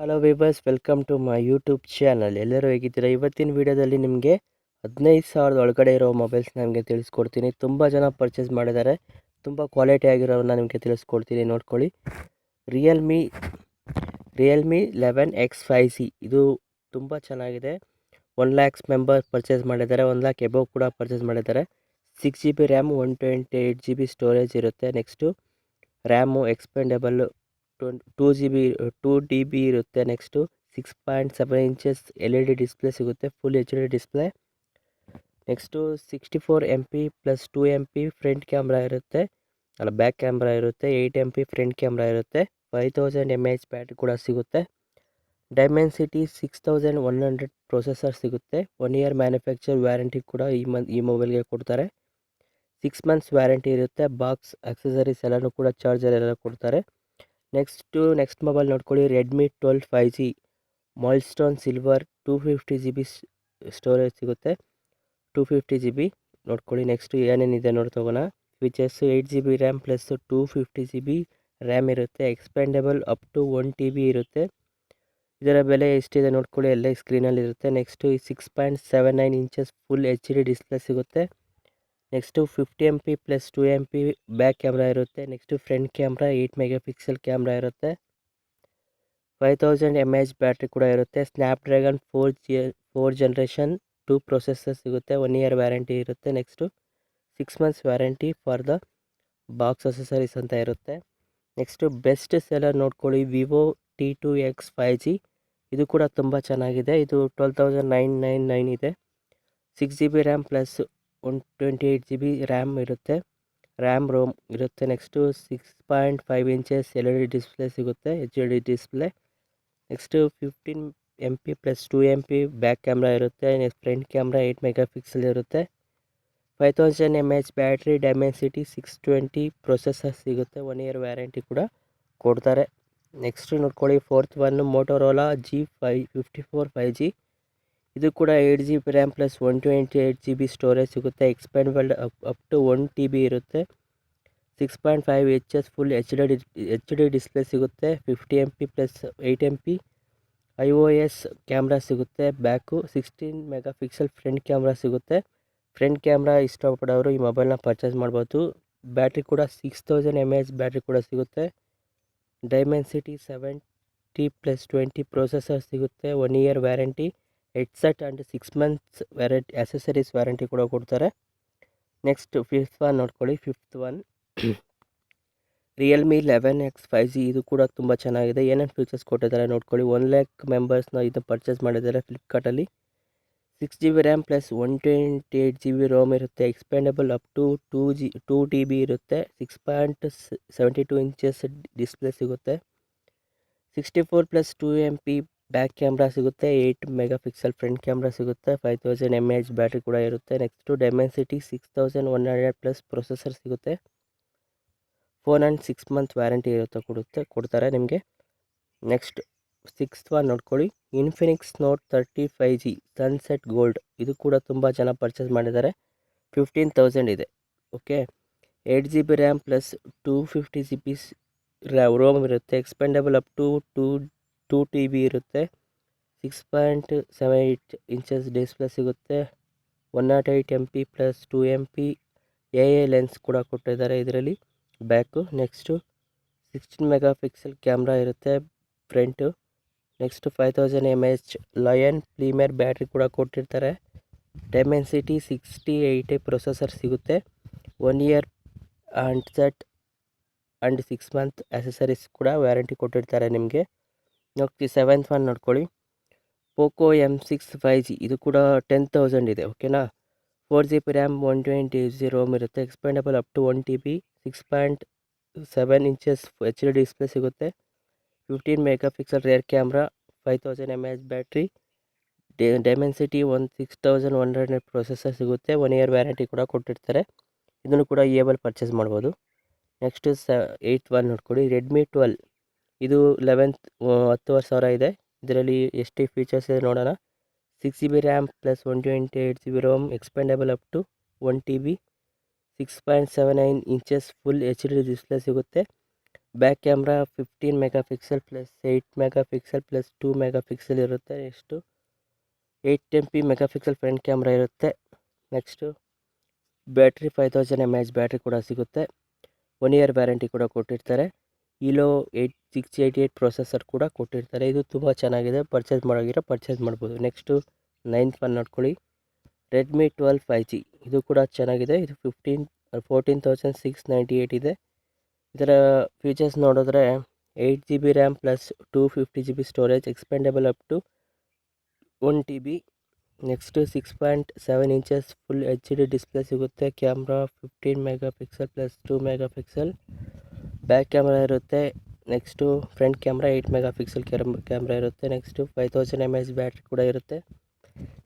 Hello viewers welcome to my YouTube channel ಎಲ್ಲರೂ ಹೇಗಿದ್ದೀರಾ? ಇವತ್ತಿನ ವಿಡಿಯೋದಲ್ಲಿ ನಿಮಗೆ ಹದಿನೈದು ಸಾವಿರದ ಒಳಗಡೆ ಇರೋ ಮೊಬೈಲ್ಸ್ ನಿಮಗೆ ತಿಳಿಸ್ಕೊಡ್ತೀನಿ. ತುಂಬ ಜನ ಪರ್ಚೇಸ್ ಮಾಡಿದ್ದಾರೆ. ತುಂಬ ಕ್ವಾಲಿಟಿ ಆಗಿರೋನ್ನ ನಿಮಗೆ ತಿಳಿಸ್ಕೊಡ್ತೀನಿ. ನೋಡ್ಕೊಳ್ಳಿ. Realme Realme eleven X five C ಇದು ತುಂಬ ಚೆನ್ನಾಗಿದೆ. ಒನ್ ಲ್ಯಾಕ್ಸ್ ಮೆಂಬರ್ ಪರ್ಚೇಸ್ ಮಾಡಿದ್ದಾರೆ. ಒನ್ ಲ್ಯಾಕ್ ಎಬೋವ್ ಕೂಡ ಪರ್ಚೇಸ್ ಮಾಡಿದ್ದಾರೆ. Six G B RAM one twenty eight G B storage ಇರುತ್ತೆ. Next RAM expandable twenty two G B two D B ಇರುತ್ತೆ next six point seven inches L E D display ಸಿಗುತ್ತೆ full H D display next sixty four M P plus two M P front camera ಇರುತ್ತೆ. ಅಲ್ಲ back camera ಇರುತ್ತೆ eight M P front camera ಇರುತ್ತೆ. Five thousand M H battery ಕೂಡ ಸಿಗುತ್ತೆ. Dimensity six thousand one hundred processor ಸಿಗುತ್ತೆ. One year manufacture warranty ಕೂಡ ಈ month ಈ ಮೊಬೈಲ್ಗೆ ಕೊಡ್ತಾರೆ. ಸಿಕ್ಸ್ ಮಂತ್ಸ್ ವ್ಯಾರಂಟಿ ಇರುತ್ತೆ. ಬಾಕ್ಸ್ ಆಕ್ಸೆಸರೀಸ್ ಎಲ್ಲನೂ ಕೂಡ ಚಾರ್ಜರ್ ಎಲ್ಲ ಕೊಡ್ತಾರೆ. ನೆಕ್ಸ್ಟು ನೆಕ್ಸ್ಟ್ ಮೊಬೈಲ್ ನೋಡ್ಕೊಳ್ಳಿ Redmi twelve five G moonstone silver two fifty G B storage ಸಿಗುತ್ತೆ. ಟೂ ಫಿಫ್ಟಿ ಜಿ ಬಿ ನೋಡ್ಕೊಳ್ಳಿ ನೆಕ್ಸ್ಟು ಏನೇನಿದೆ ನೋಡಿ ತಗೋಣ. Features eight G B RAM plus two fifty G B RAM ಇರುತ್ತೆ. Expandable up to one T B ಇರುತ್ತೆ. ಇದರ ಬೆಲೆ ಎಷ್ಟಿದೆ ನೋಡ್ಕೊಳ್ಳಿ ಎಲ್ಲ ಸ್ಕ್ರೀನಲ್ಲಿ ಇರುತ್ತೆ next six point seven nine inches full H D display ಸಿಗುತ್ತೆ. Next fifty M P plus two M P back camera ಇರುತ್ತೆ, next front camera eight mega pixel camera ಇರುತ್ತೆ. Five thousand M H battery ಕೂಡ ಇರುತ್ತೆ. Snapdragon four G, four generation two processor ಸಿಗುತ್ತೆ one year warranty ಇರುತ್ತೆ. Next six months warranty for the box accessories ಅಂತ ಇರುತ್ತೆ. Next best seller ನೋಡ್ಕೊಳ್ಳಿ, Vivo T two X five G. ಇದು ಕೂಡ ತುಂಬ ಚೆನ್ನಾಗಿದೆ. ಇದು twelve thousand nine nine nine ಇದೆ. Six G B RAM plus one twenty eight G B RAM ಇರುತ್ತೆ. ರ್ಯಾಮ್ ರೋಮ್ ಇರುತ್ತೆ. Next six point five inches L E D display ಸಿಗುತ್ತೆ, H D display. Next fifteen M P plus two M P back camera ಇರುತ್ತೆ. Next front camera eight mega pixel ಇರುತ್ತೆ. Five thousand M H battery Dimensity six twenty processor ಸಿಗುತ್ತೆ. One year warranty ಕೂಡ ಕೊಡ್ತಾರೆ. Next ನೋಡ್ಕೊಳ್ಳಿ, fourth one Motorola G five fifty four five G. ಇದು ಕೂಡ eight G B RAM plus one twenty eight G B storage ಸಿಗುತ್ತೆ. Expandable up up to one T B ಇರುತ್ತೆ. Six point five H S full H D H D display ಸಿಗುತ್ತೆ. Fifty M P plus eight M P I O S camera ಸಿಗುತ್ತೆ. Back sixteen mega pixel front camera ಸಿಗುತ್ತೆ. Front camera ಇಷ್ಟಪಡೋರು ಈ ಮೊಬೈಲ್ನ purchase ಮಾಡ್ಬೋದು. Battery ಕೂಡ six thousand M H battery ಕೂಡ ಸಿಗುತ್ತೆ. Dimensity seventy plus twenty processor ಸಿಗುತ್ತೆ. One year warranty headset and six months warranty accessories warranty ಕೂಡ ಕೊಡ್ತಾರೆ. ನೆಕ್ಸ್ಟ್ ಫಿಫ್ತ್ ಒನ್ ನೋಡ್ಕೊಳ್ಳಿ, fifth one. Realme eleven X five G ಇದು ಕೂಡ ತುಂಬ ಚೆನ್ನಾಗಿದೆ. ಏನೇನು ಫೀಚರ್ಸ್ ಕೊಟ್ಟಿದ್ದಾರೆ ನೋಡ್ಕೊಳ್ಳಿ. ಒನ್ ಲ್ಯಾಕ್ ಮೆಂಬರ್ಸ್ನ ಇದು ಪರ್ಚೇಸ್ ಮಾಡಿದ್ದಾರೆ ಫ್ಲಿಪ್ಕಾರ್ಟಲ್ಲಿ six G B RAM plus one twenty eight G B ROM ಇರುತ್ತೆ. Expandable up to two G two T B ಇರುತ್ತೆ. Six point seventy two inches display ಸಿಗುತ್ತೆ. Sixty four plus two M P back camera ಸಿಗುತ್ತೆ eight mega pixel front camera ಸಿಗುತ್ತೆ, five thousand M H battery ಕೂಡ ಇರುತ್ತೆ. Next Dimensity six thousand one hundred plus processor ಸಿಗುತ್ತೆ. Phone and six month warranty ಇರುತ್ತೆ ಕೊಡುತ್ತೆ, ಕೊಡ್ತಾರೆ ನಿಮಗೆ. Next sixth one ನೋಡ್ಕೊಳ್ಳಿ. Infinix Note thirty five G sunset gold ಇದು ಕೂಡ ತುಂಬ ಜನ ಪರ್ಚೇಸ್ ಮಾಡಿದ್ದಾರೆ. ಫಿಫ್ಟೀನ್ ತೌಸಂಡ್ ಇದೆ, okay? Eight G B RAM plus two fifty G B ROM ಇರುತ್ತೆ. Expandable up to two two T B ಇರುತ್ತೆ. Six point seven eight inches display ಸಿಗುತ್ತೆ. One nought eight M P plus two M P A A lens ಕೂಡ ಕೊಟ್ಟಿದ್ದಾರೆ ಇದರಲ್ಲಿ. Back next sixteen mega pixel camera ಇರುತ್ತೆ. Front next five thousand M H lion premier battery ಕೂಡ ಕೊಟ್ಟಿರ್ತಾರೆ. Dimensity sixty eight processor ಸಿಗುತ್ತೆ. One year and set and six month accessories ಕೂಡ warranty ಕೊಟ್ಟಿರ್ತಾರೆ ನಿಮಗೆ. ನೆಕ್ಸ್ಟ್ ಸೆವೆಂತ್ ಒನ್ ನೋಡ್ಕೊಳ್ಳಿ. Poco M six five G ಇದು ಕೂಡ ಟೆನ್ ತೌಸಂಡ್ ಇದೆ ಓಕೆನಾ four G B RAM one twenty G ROM ಇರುತ್ತೆ expandable up to one T B six point seven inches H D display ಸಿಗುತ್ತೆ. Fifteen mega pixel rear camera five thousand M H battery ಡೆ Dimensity one six thousand one hundred processor ಸಿಗುತ್ತೆ one year warranty ಕೂಡ ಕೊಟ್ಟಿರ್ತಾರೆ. ಇದನ್ನು ಕೂಡ ಇ ಎಬಲ್ purchase ಮಾಡ್ಬೋದು. Next ಸ ಏಯ್ಟ್ ಒನ್ ನೋಡ್ಕೊಳ್ಳಿ ರೆಡ್ಮಿ ಟ್ವೆಲ್ ಇದು ಲೆವೆಂತ್ ಹತ್ತುವರೆ ಸಾವಿರ ಇದೆ. ಇದರಲ್ಲಿ ಎಷ್ಟು ಫೀಚರ್ಸ್ ಇದೆ ನೋಡೋಣ. Six G B RAM plus one twenty eight G B ROM expandable up to one T B six point seven nine inches full H D display ಸಿಗುತ್ತೆ. Back camera fifteen mega pixel plus eight mega pixel plus two mega pixel ಇರುತ್ತೆ. Next eight M P mega pixel front camera ಇರುತ್ತೆ. Next battery five thousand M H battery ಕೂಡ ಸಿಗುತ್ತೆ. One year warranty ಕೂಡ ಕೊಟ್ಟಿರ್ತಾರೆ. Helio eight six eighty eight processor ಕೂಡ ಕೊಟ್ಟಿರ್ತಾರೆ. ಇದು ತುಂಬ ಚೆನ್ನಾಗಿದೆ. ಪರ್ಚೇಸ್ ಮಾಡೋಗಿರೋ ಪರ್ಚೇಸ್ ಮಾಡ್ಬೋದು. ನೆಕ್ಸ್ಟು ನೈನ್ತ್ ಒನ್ ನೋಡ್ಕೊಳ್ಳಿ. ರೆಡ್ಮಿ ಟ್ವೆಲ್ ಫೈ ಜಿ ಇದು ಕೂಡ ಚೆನ್ನಾಗಿದೆ. ಇದು fifteen fourteen thousand six ninety eight ಇದೆ. ಇದರ ಫೀಚರ್ಸ್ ನೋಡಿದ್ರೆ eight G B RAM plus two fifty G B storage expandable up to one T B next six point seven inches full H D display ಸಿಗುತ್ತೆ. Camera fifteen mega pixel plus two mega pixel back camera ಇರುತ್ತೆ next front camera eight mega pixel camera ಇರುತ್ತೆ next five thousand M H battery ಕೂಡ ಇರುತ್ತೆ.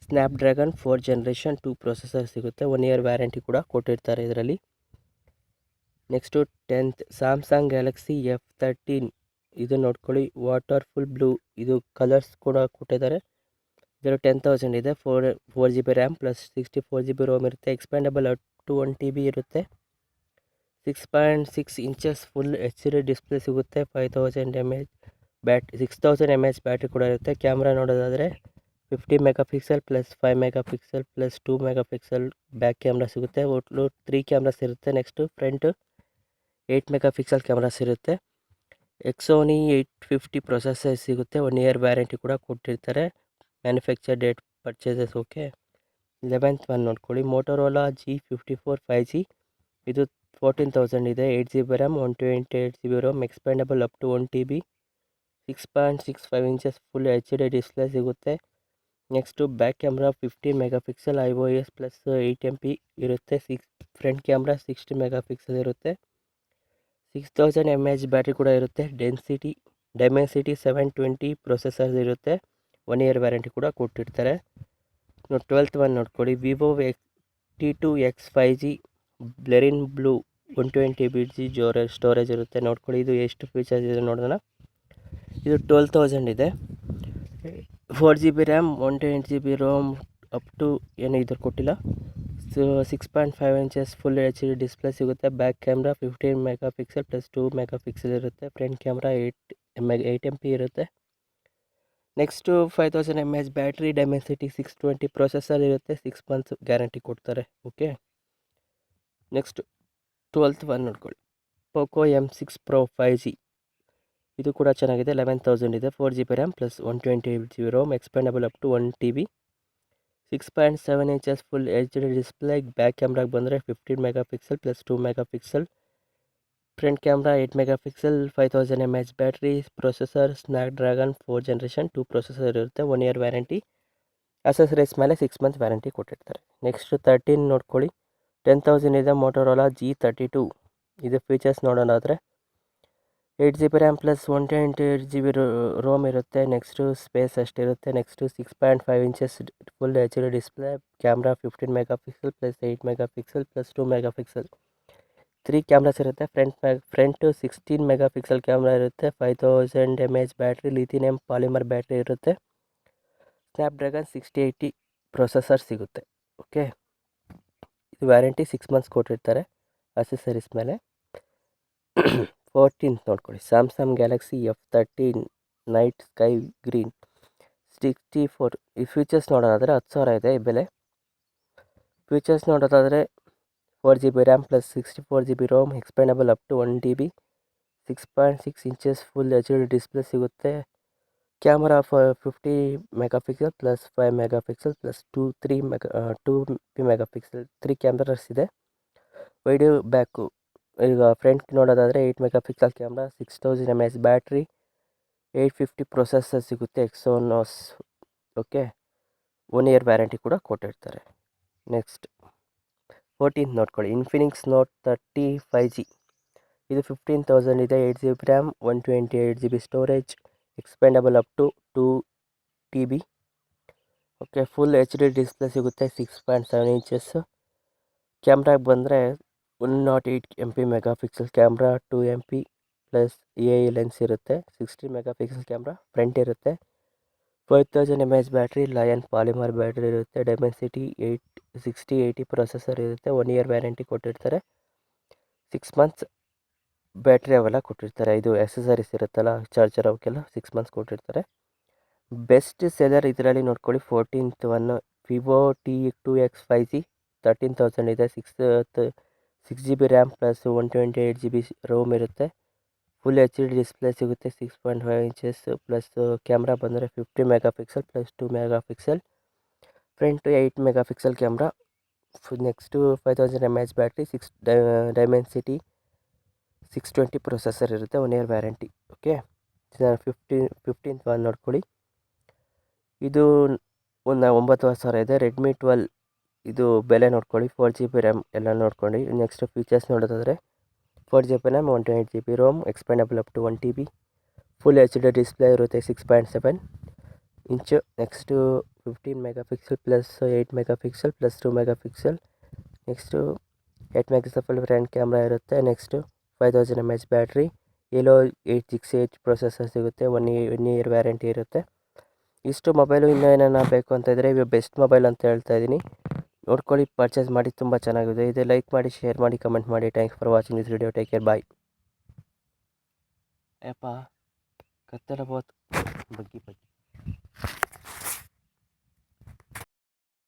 Snapdragon four generation two processor ಸಿಗುತ್ತೆ one year warranty ಕೂಡ ಕೊಟ್ಟಿರ್ತಾರೆ ಇದರಲ್ಲಿ. Next tenth Samsung Galaxy F thirteen ಇದು ನೋಡ್ಕೊಳ್ಳಿ ವಾಟರ್ ಫುಲ್ ಬ್ಲೂ ಇದು ಕಲರ್ಸ್ ಕೂಡ ಕೊಟ್ಟಿದ್ದಾರೆ. ಇದರ ಟೆನ್ ತೌಸಂಡ್ ಇದೆ four four G B RAM plus sixty four G B ROM ಇರುತ್ತೆ expandable to one T B ಇರುತ್ತೆ. Six point six inches full H D display ಸಿಗುತ್ತೆ five thousand M H bat six thousand M H battery ಕೂಡ ಇರುತ್ತೆ. Camera ನೋಡೋದಾದರೆ fifty mega pixel plus five mega pixel plus two mega pixel back camera ಸಿಗುತ್ತೆ. ಒಟ್ಟು three cameras ಇರುತ್ತೆ. Next front eight mega pixel cameras ಇರುತ್ತೆ. Exynos eight fifty processor ಸಿಗುತ್ತೆ. One year warranty ಕೂಡ ಕೊಟ್ಟಿರ್ತಾರೆ. Manufacture date purchases okay eleventh one ನೋಡ್ಕೊಳ್ಳಿ. Motorola G fifty four five G ಇದು fourteen thousand ಇದೆ. Eight G B RAM one twenty eight G B ROM expandable up to one T B six point six five inches full H D display ಸಿಗುತ್ತೆ. Next back camera fifty mega pixel I O S plus eight M P ಇರುತ್ತೆ. Six front camera sixty mega pixel ಇರುತ್ತೆ. Six thousand M H battery ಕೂಡ ಇರುತ್ತೆ. Density Dimensity seven twenty processor ಇರುತ್ತೆ. One year warranty ಕೂಡ ಕೊಟ್ಟಿರ್ತಾರೆ. Twelfth one ನೋಡ್ಕೊಳ್ಳಿ. Vivo X T two X five G ಬ್ಲೆರಿನ್ blue one twenty B G ಜೋರೇ storage ಇರುತ್ತೆ. ನೋಡ್ಕೊಳ್ಳಿ, ಇದು ಎಷ್ಟು ಫೀಚರ್ಸ್ ಇದೆ ನೋಡೋಣ. ಇದು ಟ್ವೆಲ್ ತೌಸಂಡ್ ಇದೆ. Four G B RAM one twenty G B ROM up to ಏನು ಇದ್ರ ಕೊಟ್ಟಿಲ್ಲ. So six point five inches full H D display ಸಿಗುತ್ತೆ. Back camera fifteen mega pixel plus two mega pixel ಇರುತ್ತೆ. Front camera eight M eight M P ಇರುತ್ತೆ. Next five thousand M H battery Dimensity six twenty processor ಇರುತ್ತೆ. Six months guarantee ಕೊಡ್ತಾರೆ. Okay next twelfth one ನೋಡ್ಕೊಳ್ಳಿ. Poco M six pro five G ಇದು ಕೂಡ ಚೆನ್ನಾಗಿದೆ. Eleven thousand ಇದೆ. Four G B RAM plus one twenty eight G B ROM expandable up to one T B six point seven inches full H D display back ಕ್ಯಾಮ್ರಾಗೆ ಬಂದರೆ fifteen megapixel plus two megapixel front camera eight megapixel five thousand M H battery processor snapdragon four generation two processor ಇರುತ್ತೆ one year warranty accessories ಮೇಲೆ six month warranty ಕೊಟ್ಟಿರ್ತಾರೆ. Next thirteen ನೋಡ್ಕೊಳ್ಳಿ. Ten thousand ಇದೆ Motorola G thirty two ಇದು features ನೋಡೋಣಾದರೆ eight G B RAM plus one twenty eight G B ROM ಇರುತ್ತೆ next space ಅಷ್ಟಿರುತ್ತೆ next six point five inches full H D display camera fifteen megapixel plus eight megapixel plus two megapixel three cameras ಇರುತ್ತೆ front ಮೆ front sixteen mega pixel camera ಇರುತ್ತೆ five thousand M H battery lithium polymer battery ಇರುತ್ತೆ. Snapdragon sixty eighty processor ಸಿಗುತ್ತೆ okay warranty six months ಕೊಟ್ಟಿರ್ತಾರೆ accessories ಮೇಲೆ. Fourteenth ನೋಡ್ಕೊಳ್ಳಿ. Samsung Galaxy F thirteen night sky green sixty four ಈ features ನೋಡೋದಾದರೆ ಹತ್ತು ಸಾವಿರ ಇದೆ ಈ ಬೆಲೆ. ಫ್ಯೂಚರ್ಸ್ ನೋಡೋದಾದರೆ four G B RAM plus sixty four G B ROM expandable up to one T B six point six inches full H D display ಸಿಗುತ್ತೆ. Camera ಫ fifty megapixel plus five megapixel plus two three mega two P megapixel three cameras ಇದೆ. Video back ಈಗ front ನೋಡೋದಾದರೆ eight megapixel camera six thousand M H battery eight fifty processor ಸಿಗುತ್ತೆ Exynos okay one year warranty ಕೂಡ ಕೊಟ್ಟಿರ್ತಾರೆ. Next fourteen ನೋಡ್ಕೊಳ್ಳಿ. Infinix Note thirty five G ಇದು fifteen thousand ಇದೆ eight G B RAM one twenty eight G B storage expandable up to two T B okay full H D display ಸಿಗುತ್ತೆ six point seven inches ಕ್ಯಾಮ್ರಾಗೆ ಬಂದರೆ one not eight M P mega pixel camera two M P plus A I lens ಇರುತ್ತೆ sixty mega pixel camera front ಇರುತ್ತೆ. Five thousand M H battery lion polymer battery ಇರುತ್ತೆ Dimensity eight sixty eighty processor ಇರುತ್ತೆ one year warranty ಕೊಟ್ಟಿರ್ತಾರೆ. Six months battery ಅವೆಲ್ಲ ಕೊಟ್ಟಿರ್ತಾರೆ. ಇದು accessories ಇರುತ್ತಲ್ಲ charger ಅವಕ್ಕೆಲ್ಲ ಸಿಕ್ಸ್ ಮಂತ್ಸ್ ಕೊಟ್ಟಿರ್ತಾರೆ. ಬೆಸ್ಟ್ ಸೆಲ್ಲರ್ ಇದರಲ್ಲಿ ನೋಡ್ಕೊಳ್ಳಿ fourteenth one Vivo T two X five G thirteen thousand ಇದೆ. Six six G B RAM plus one twenty eight G B ROM ಇರುತ್ತೆ. ಫುಲ್ ಎಚ್ ಡಿ ಡಿಸ್ಪ್ಲೇ ಸಿಗುತ್ತೆ six point five inches plus camera ಬಂದರೆ fifty megapixel plus two megapixel front eight megapixel camera next five thousand M H battery six Dimensity six twenty processor ಇರುತ್ತೆ one year warranty okay fifteen fifteenth one ನೋಡ್ಕೊಳ್ಳಿ. ಇದು ಒಂದು ಒಂಬತ್ತು ಸಾವಿರ ಇದೆ Redmi twelve ಇದು ಬೆಲೆ ನೋಡ್ಕೊಳ್ಳಿ ಫೋರ್ ಜಿ ಬಿ ರ್ಯಾಮ್ ಎಲ್ಲ ನೋಡ್ಕೊಂಡು. ನೆಕ್ಸ್ಟ್ ಫೀಚರ್ಸ್ ನೋಡೋದಾದರೆ four G B RAM one twenty G B ROM expandable up to one T B full H D display ಇರುತ್ತೆ six point seven inch next fifteen megapixel plus eight megapixel plus two megapixel next eight mega Safal front camera ಇರುತ್ತೆ next five thousand M H battery Helio eight six eight processor ಸಿಗುತ್ತೆ one one year warranty ಇರುತ್ತೆ. ಇಷ್ಟು mobile ಇನ್ನೂ ಏನಾನ ಬೇಕು ಅಂತ ಇದ್ದರೆ ಇವು ಬೆಸ್ಟ್ ಮೊಬೈಲ್ ಅಂತ ಹೇಳ್ತಾ ಇದ್ದೀನಿ ನೋಡ್ಕೊಳ್ಳಿ ಪರ್ಚೇಸ್ ಮಾಡಿ, ತುಂಬ ಚೆನ್ನಾಗಿದೆ. ಇದೆ ಲೈಕ್ ಮಾಡಿ ಶೇರ್ ಮಾಡಿ ಕಮೆಂಟ್ ಮಾಡಿ. Thanks for watching this video take care bye ಯಪ್ಪ ಕತ್ತಲ ಬಗ್ಗಿ ಬಗ್ಗಿ.